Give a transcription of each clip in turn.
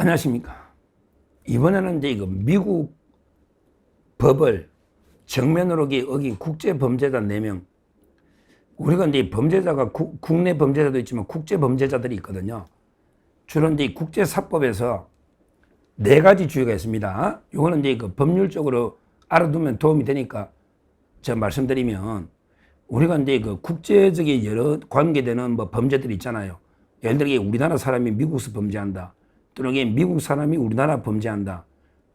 안녕하십니까. 이번에는 이제 이거 미국 법을 정면으로 어긴 국제 범죄자 4명. 우리가 이제 범죄자가 국, 국내 범죄자도 있지만 국제 범죄자들이 있거든요. 주로 이제 국제사법에서 네 가지 주의가 있습니다. 이거는 이제 그 법률적으로 알아두면 도움이 되니까 제가 말씀드리면 우리가 이제 그 국제적인 여러 관계되는 뭐 범죄들이 있잖아요. 예를 들어 이게 우리나라 사람이 미국에서 범죄한다. 또는 이게 미국 사람이 우리나라 범죄한다.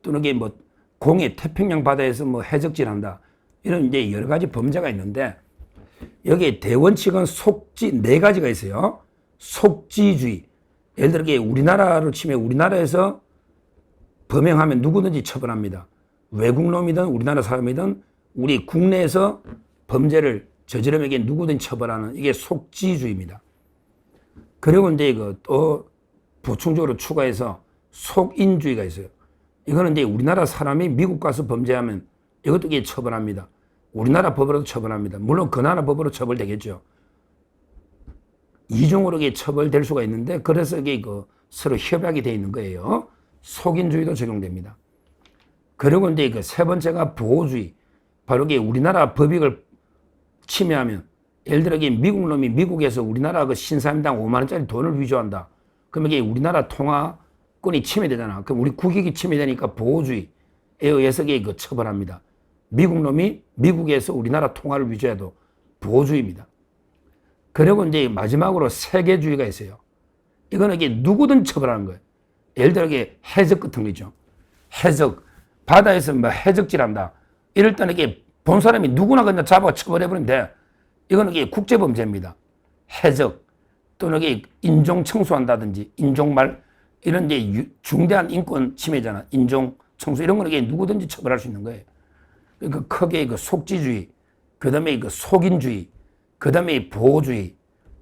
또는 이게 뭐 공해 태평양 바다에서 뭐 해적질한다. 이런 이제 여러 가지 범죄가 있는데 여기에 대원칙은 속지 네 가지가 있어요. 속지주의. 예를 들어 우리나라로 치면 우리나라에서 범행하면 누구든지 처벌합니다. 외국 놈이든 우리나라 사람이든 우리 국내에서 범죄를 저지르면 이게 누구든지 처벌하는 이게 속지주의입니다. 그리고 이제 이거 또 보충적으로 추가해서 속인주의가 있어요. 이거는 이제 우리나라 사람이 미국 가서 범죄하면 이것도 이게 처벌합니다. 우리나라 법으로도 처벌합니다. 물론 그 나라 법으로 처벌되겠죠. 이중으로 이게 처벌될 수가 있는데 그래서 이게 그 서로 협약이 돼 있는 거예요. 속인주의도 적용됩니다. 그리고 이제 그 세 번째가 보호주의. 바로 이게 우리나라 법익을 침해하면 예를 들어 미국 놈이 미국에서 우리나라 그 신사임당 5만 원짜리 돈을 위조한다. 그러면 이게 우리나라 통화권이 침해되잖아. 그럼 우리 국익이 침해되니까 보호주의에 의해서 그 처벌합니다. 미국 놈이 미국에서 우리나라 통화를 위조해도 보호주의입니다. 그리고 이제 마지막으로 세계주의가 있어요. 이거는 이게 누구든 처벌하는 거예요. 예를 들어 이게 해적 같은 거죠. 해적. 바다에서 뭐 해적질한다. 이럴 때는 이게 본 사람이 누구나 그냥 잡아 처벌해버리면 돼. 이거는 이게 국제범죄입니다. 해적. 또는 인종 청소한다든지 인종말 이런 이제 중대한 인권 침해잖아. 인종 청소 이런 거는 누구든지 처벌할 수 있는 거예요. 그러니까 크게 그 속지주의, 그 다음에 그 속인주의, 그 다음에 보호주의,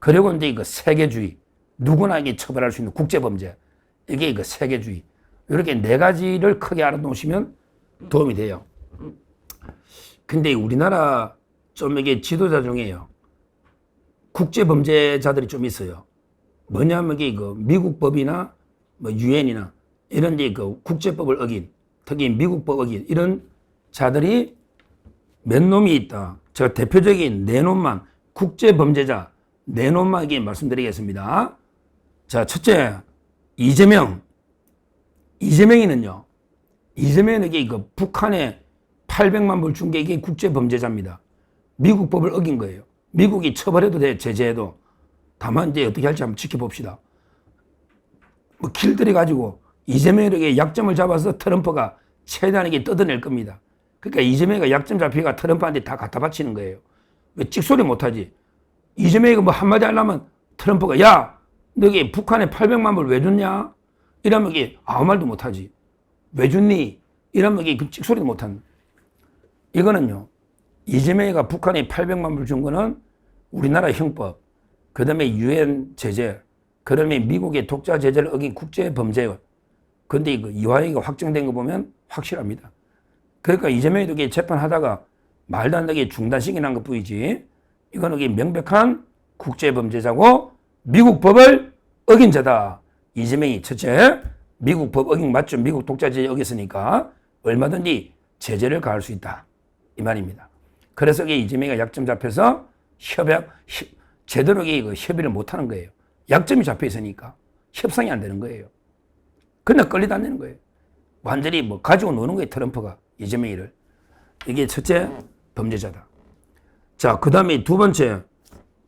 그리고 이제 그 세계주의, 누구나 이게 처벌할 수 있는 국제범죄. 이게 그 세계주의. 이렇게 네 가지를 크게 알아놓으시면 도움이 돼요. 근데 우리나라 좀 이게 지도자 중에요. 국제 범죄자들이 좀 있어요. 뭐냐면 이게 그 미국 법이나 뭐 유엔이나 이런 이제 그 국제법을 어긴 특히 미국법 어긴 이런 자들이 몇 놈이 있다. 제가 대표적인 네 놈만 국제 범죄자 네 놈만 이게 말씀드리겠습니다. 자, 첫째 이재명. 이재명이는요. 이재명은 이게 그 북한에 800만 불 준 게 이게 국제 범죄자입니다. 미국 법을 어긴 거예요. 미국이 처벌해도 돼, 제재해도. 다만 이제 어떻게 할지 한번 지켜봅시다. 뭐 길들이 가지고 이재명에게 약점을 잡아서 트럼프가 최대한에게 뜯어낼 겁니다. 그러니까 이재명이가 약점 잡히가 트럼프한테 다 갖다 바치는 거예요. 왜 찍소리 못하지? 이재명이가 뭐 한마디 하려면 트럼프가 야, 너게 북한에 800만 불 왜 줬냐? 이러면 이게 아무 말도 못하지. 왜 줬니? 이러면 이게 그 찍소리도 못하는. 이거는요. 이재명이가 북한에 800만 불 준 거는 우리나라 형법, 그 다음에 유엔 제재, 그 다음에 미국의 독자 제재를 어긴 국제 범죄. 근데 이거 이화영이가 확정된 거 보면 확실합니다. 그러니까 이재명이 이렇게 재판하다가 말도 안 되게 중단식이 난 것 뿐이지. 이거는 이게 명백한 국제 범죄자고 미국 법을 어긴 자다. 이재명이 첫째, 미국 법 어긴 맞죠? 미국 독자 제재 어겼으니까 얼마든지 제재를 가할 수 있다. 이 말입니다. 그래서 이게 이재명이가 약점 잡혀서 협약, 협, 제대로 이게 그 협의를 못 하는 거예요. 약점이 잡혀 있으니까 협상이 안 되는 거예요. 근데 끌리도 안 되는 거예요. 완전히 뭐 가지고 노는 거예요, 트럼프가. 이재명이를. 이게 첫째 범죄자다. 자, 그 다음에 두 번째,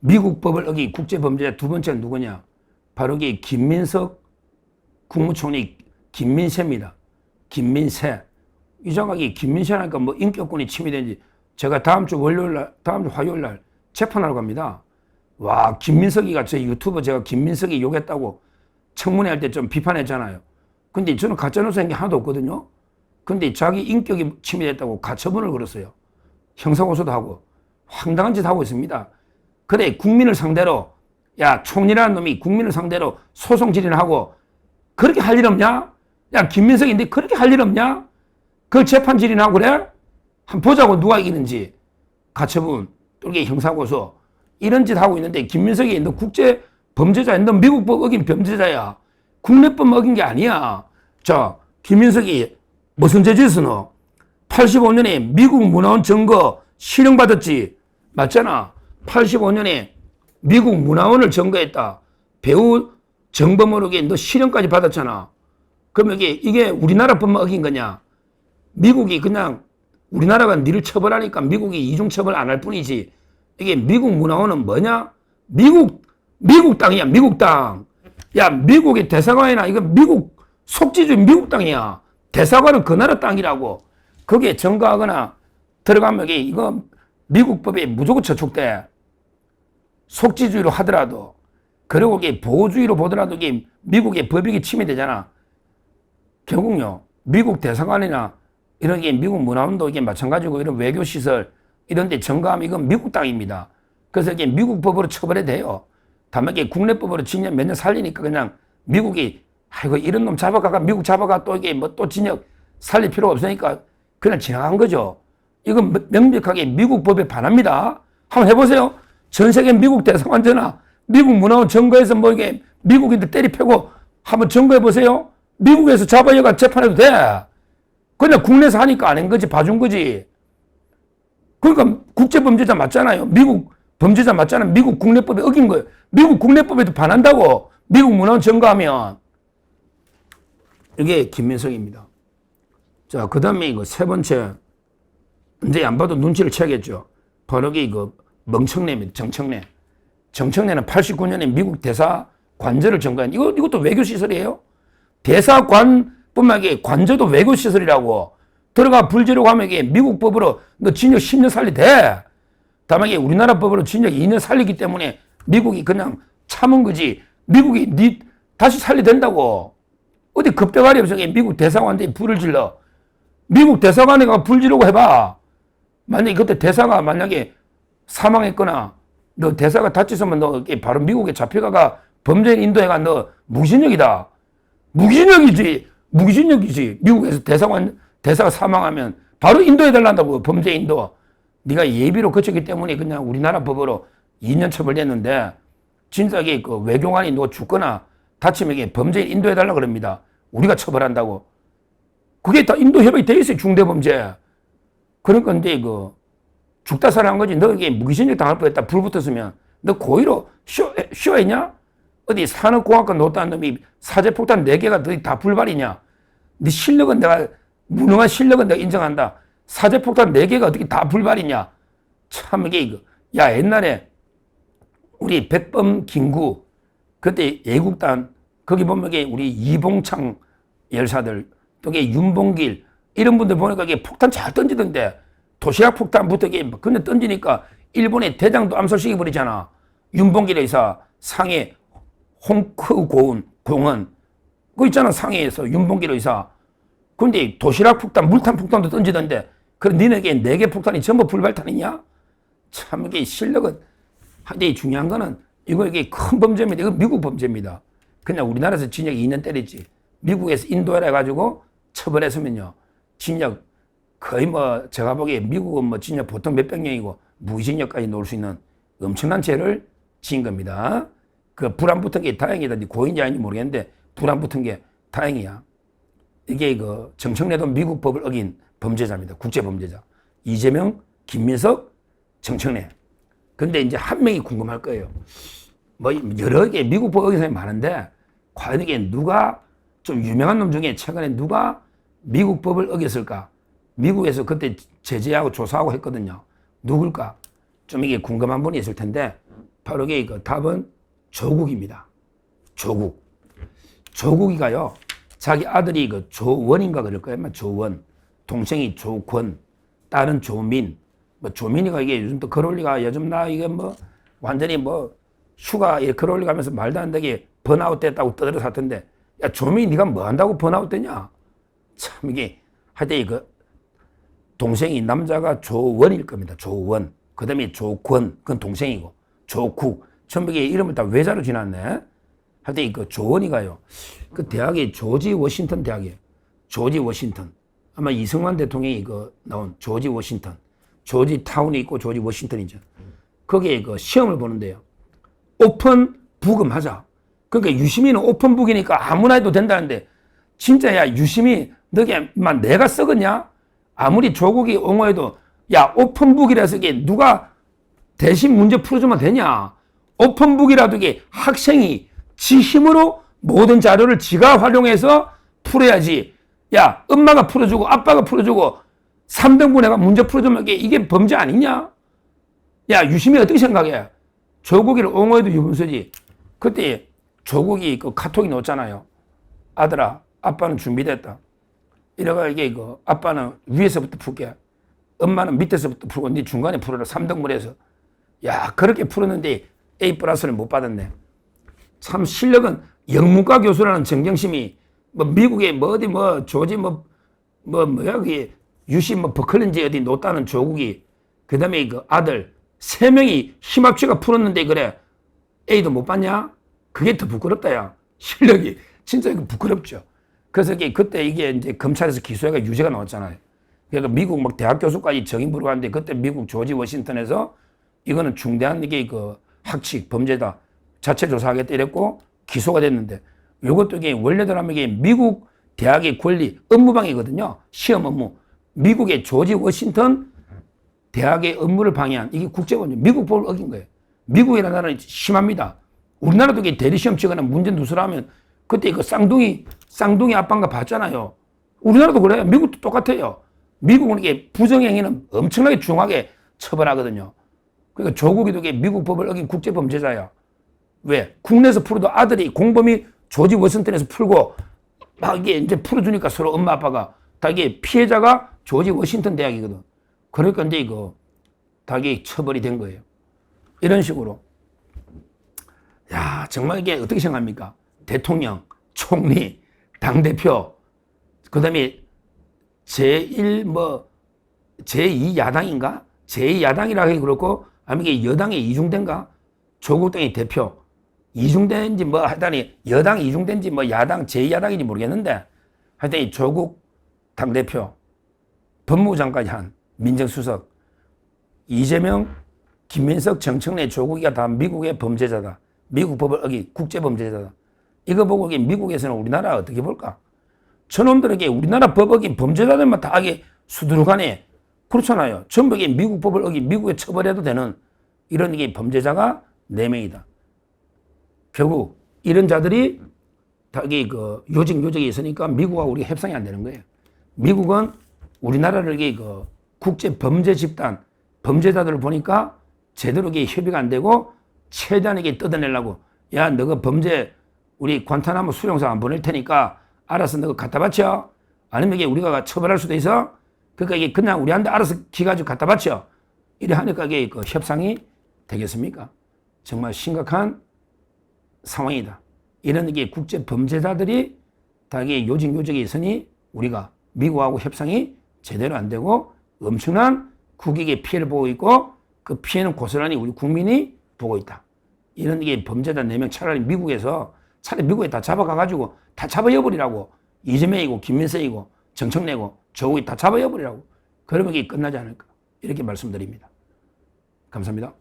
미국 법을 어기 국제 범죄자 두 번째는 누구냐? 바로 이게 김민석 국무총리 김민세입니다. 김민세. 이상하게 김민세라니까 뭐 인격권이 침해된지 제가 다음 주 월요일 날, 다음 주 화요일 날 재판하러 갑니다. 와, 김민석이가 제 유튜버 제가 김민석이 욕했다고 청문회 할 때 좀 비판했잖아요. 근데 저는 가짜뉴스 한 게 하나도 없거든요. 근데 자기 인격이 침해됐다고 가처분을 걸었어요. 형사고소도 하고 황당한 짓 하고 있습니다. 그래 국민을 상대로 야 총리라는 놈이 국민을 상대로 소송 질의하고 그렇게 할 일 없냐? 야 김민석인데 그렇게 할 일 없냐? 그걸 재판 질의하고 그래? 한 보자고 누가 이기는지 가처분 또 이게 형사고소 이런 짓 하고 있는데 김민석이 너 국제 범죄자야 너 미국 법 어긴 범죄자야 국내법 어긴 게 아니야. 자, 김민석이 무슨 죄지었어? 85년에 미국 문화원 증거 실형받았지. 맞잖아. 85년에 미국 문화원을 증거했다. 배우 정범으로게 너 실형까지 받았잖아. 그러면 이게, 이게 우리나라 법만 어긴 거냐? 미국이 그냥 우리나라가 니를 처벌하니까 미국이 이중 처벌 안 할 뿐이지. 이게 미국 문화원은 뭐냐? 미국, 미국 땅이야, 미국 땅. 야, 미국의 대사관이나 이거 미국 속지주 미국 땅이야. 대사관은 그 나라 땅이라고. 거기에 증거하거나 들어가면 이게 이거 미국 법에 무조건 저촉돼. 속지주의로 하더라도 그리고 이게 보호주의로 보더라도 이게 미국의 법익이 침해되잖아. 결국요, 미국 대사관이나 이런 게 미국 문화원도 이게 마찬가지고 이런 외교시설 이런 데 증거하면 이건 미국 땅입니다. 그래서 이게 미국 법으로 처벌해 돼요. 다만 이게 국내 법으로 징역 몇 년 살리니까 그냥 미국이 아이고 이런 놈 잡아가가 미국 잡아가 또 이게 뭐 또 징역 살릴 필요 없으니까 그냥 지나간 거죠. 이건 명백하게 미국 법에 반합니다. 한번 해보세요. 전 세계 미국 대사관 전화, 미국 문화원 증거해서 뭐 이게 미국인들 때리 패고 한번 증거해 보세요. 미국에서 잡아여가 재판해도 돼. 그냥 국내에서 하니까 안 한 거지, 봐준 거지. 그러니까 국제 범죄자 맞잖아요. 미국 범죄자 맞잖아요. 미국 국내법에 어긴 거예요. 미국 국내법에도 반한다고. 미국 문화원 증거하면. 이게 김민석입니다. 자, 그 다음에 이거 세 번째. 이제 안 봐도 눈치를 채겠죠. 바로 이거 멍청내입니다. 정청래. 정청래는 89년에 미국 대사 관저를 증거한, 이거, 이것도 외교시설이에요. 대사관 뿐만 아니라 관저도 외교시설이라고. 들어가 불지르고 하면 이게 미국 법으로 너 징역 10년 살리 돼. 다만 이게 우리나라 법으로 징역 2년 살리기 때문에 미국이 그냥 참은 거지. 미국이 니 다시 살리 된다고. 어디 급대가리 없어. 미국 대사관한테 불을 질러. 미국 대사관에 가 불 지르고 해봐. 만약에 그때 대사가 만약에 사망했거나 너 대사가 다쳤으면 너 바로 미국에 잡혀가가 범죄인 인도해가 너 무기징역이다. 무기징역이지. 무기징역이지. 미국에서 대사관 대사가 사망하면 바로 인도해 달란다고 범죄 인도. 네가 예비로 거쳤기 때문에 그냥 우리나라 법으로 2년 처벌됐는데 이게 그 외교관이 누가 죽거나 다치면 범죄인 인도해 달라 그럽니다. 우리가 처벌한다고. 그게 다 인도 협약이 돼 있어요. 중대 범죄. 그런 건데 그 죽다 살아난 거지. 너 이게 무기징역 당할 뻔했다. 불 붙었으면 너 고의로 쇼 쇼했냐? 어디 산업공학과 노다한 놈이 사제폭탄 4개가 너희 다 불발이냐? 네 실력은 내가 무능한 실력은 내가 인정한다. 사제폭탄 4개가 어떻게 다 불발이냐? 참 이게 이거. 야 옛날에 우리 백범 김구 그때 예국단 거기 보면 이게 우리 이봉창 열사들 또 이게 윤봉길 이런 분들 보니까 이게 폭탄 잘 던지던데 도시락 폭탄부터 이게 근데 던지니까 일본의 대장도 암살시켜 버리잖아. 윤봉길 의사 상해 홍크 고운 공원 그 있잖아 상해에서 윤봉길 의사 근데 도시락 폭탄 물탄 폭탄도 던지던데 그럼 니네게 네 개 폭탄이 전부 불발탄이냐? 참 이게 실력은 근데 중요한 거는 이거 이게 큰 범죄입니다. 이거 미국 범죄입니다. 그냥 우리나라에서 징역 2년 때리지. 미국에서 인도해라 해가지고 처벌했으면요. 징역 거의 뭐 제가 보기에 미국은 뭐 징역 보통 몇백 년이고 무기징역까지 놓을 수 있는 엄청난 죄를 지은 겁니다. 그 불안 붙은 게 다행이다. 고인지 아닌지 모르겠는데 불 안 붙은 게 다행이야. 이게 그 정청래도 미국 법을 어긴 범죄자입니다. 국제 범죄자. 이재명, 김민석, 정청래. 근데 이제 한 명이 궁금할 거예요. 뭐 여러 개 미국 법 어긴 사람이 많은데 과연 이게 누가 좀 유명한 놈 중에 최근에 누가 미국 법을 어겼을까? 미국에서 그때 제재하고 조사하고 했거든요. 누굴까? 좀 이게 궁금한 분이 있을 텐데 바로 이게 그 답은 조국입니다. 조국. 조국이가요. 자기 아들이 그 조원인가 그럴 거예요. 조원. 동생이 조권. 딸은 조민. 뭐 조민이가 이게 요즘 또 글올리가 요즘 나 이게 뭐 완전히 뭐 휴가 이 글올리 가면서 말도 안 되게 번아웃 됐다고 떠들어 샀던데 야 조민이 네가 뭐 한다고 번아웃 됐냐? 참 이게 하여튼 그 동생이 남자가 조원일 겁니다. 조원. 그 다음에 조권. 그건 동생이고. 조국. 전부 게 이름을 다 외자로 지났네. 하여튼 그 조원이가요. 그 대학이 조지 워싱턴 대학이에요. 조지 워싱턴. 아마 이승만 대통령이 그 나온 조지 워싱턴. 조지 타운이 있고 조지 워싱턴이죠. 거기에 그 시험을 보는데요. 오픈 부금 하자. 그 그러니까 유시민은 오픈 북이니까 아무나 해도 된다는데 진짜 야 유시민 너게 막 내가 썩었냐? 아무리 조국이 옹호해도 야 오픈북이라서 이게 누가 대신 문제 풀어주면 되냐? 오픈북이라도 이게 학생이 지 힘으로 모든 자료를 지가 활용해서 풀어야지. 야, 엄마가 풀어주고 아빠가 풀어주고 3등분 해가 문제 풀어주면 이게, 이게 범죄 아니냐? 야, 유심히 어떻게 생각해? 조국이를 옹호해도 유분수지. 그때 조국이 그 카톡이 넣었잖아요. 아들아, 아빠는 준비됐다. 이래가 이게 그 아빠는 위에서부터 풀게. 엄마는 밑에서부터 풀고 네 중간에 풀어라. 3등분해서. 야, 그렇게 풀었는데 A 플러스를 못 받았네. 참 실력은 영문과 교수라는 정경심이 뭐 미국에 뭐 어디 뭐 조지 뭐 뭐 뭐야 그게 유시 뭐 버클린지 어디 놓다는 조국이 그다음에 그 아들 세 명이 힘합치가 풀었는데 그래 A도 못 받냐? 그게 더 부끄럽다야 실력이 진짜 이거 부끄럽죠. 그래서 이게 그때 이게 이제 검찰에서 기소해가 유죄가 나왔잖아요. 그러니까 미국 막 대학 교수까지 정인 부르가는데 그때 미국 조지 워싱턴에서 이거는 중대한 이게 그 학칙 범죄다 자체 조사하겠다 이랬고 기소가 됐는데 이것도 이게 원래대로 하면 이게 미국 대학의 권리 업무방해거든요. 시험 업무. 미국의 조지 워싱턴 대학의 업무를 방해한 이게 국제법이에요. 미국 법을 어긴 거예요. 미국이라는 나라는 심합니다. 우리나라도 이게 대리시험 치거나 문제 누설하면 그때 그 쌍둥이 쌍둥이 아빠인가 봤잖아요. 우리나라도 그래요. 미국도 똑같아요. 미국은 이게 부정행위는 엄청나게 중하게 처벌하거든요. 그러니까 조국이도 이게 미국 법을 어긴 국제범죄자야. 왜? 국내에서 풀어도 아들이 공범이 조지 워싱턴에서 풀고 막 이게 이제 풀어주니까 서로 엄마 아빠가 다 이게 피해자가 조지 워싱턴 대학이거든. 그러니까 이제 이거 다 이게 처벌이 된 거예요. 이런 식으로. 야, 정말 이게 어떻게 생각합니까? 대통령, 총리, 당대표, 그 다음에 제1 뭐, 제2 야당인가? 제2 야당이라 하기 그렇고, 아니면 이게 여당에 이중된가? 조국 당의 대표. 이중된지 뭐 하다니, 여당 이중된지 뭐 야당, 제2야당인지 모르겠는데, 하여튼 이 조국 당대표, 법무부장까지 한 민정수석, 이재명, 김민석, 정청래, 조국이가 다 미국의 범죄자다. 미국 법을 어기 국제 범죄자다. 이거 보고 이게 미국에서는 우리나라 어떻게 볼까? 저놈들에게 우리나라 법 어긴 범죄자들만 다 하게 수두룩하네. 그렇잖아요. 전부 이게 미국 법을 어기 미국에 처벌해도 되는 이런 이게 범죄자가 네명이다 결국 이런 자들이 다 이게 그 요직 요직이 있으니까 미국하고 우리가 협상이 안 되는 거예요. 미국은 우리나라를 그 국제 범죄 집단 범죄자들을 보니까 제대로 이게 협의가 안 되고 최대한 이게 뜯어내려고 야 너가 범죄 우리 관타나무 수용소 안 보낼 테니까 알아서 너가 갖다 바쳐 아니면 이게 우리가 처벌할 수도 있어 그러니까 이게 그냥 우리한테 알아서 기가지고 갖다 바쳐 이래 하니까 이게 그 협상이 되겠습니까? 정말 심각한 상황이다. 이런 이게 국제 범죄자들이 다 이게 요직 요직이 있으니 우리가 미국하고 협상이 제대로 안 되고 엄청난 국익의 피해를 보고 있고 그 피해는 고스란히 우리 국민이 보고 있다. 이런 이게 범죄자 4명 차라리 미국에서 차라리 미국에 다 잡아가가지고 다 잡아여버리라고 이재명이고 김민석이고 정청래고 조국이 다 잡아여버리라고 그러면 이게 끝나지 않을까 이렇게 말씀드립니다. 감사합니다.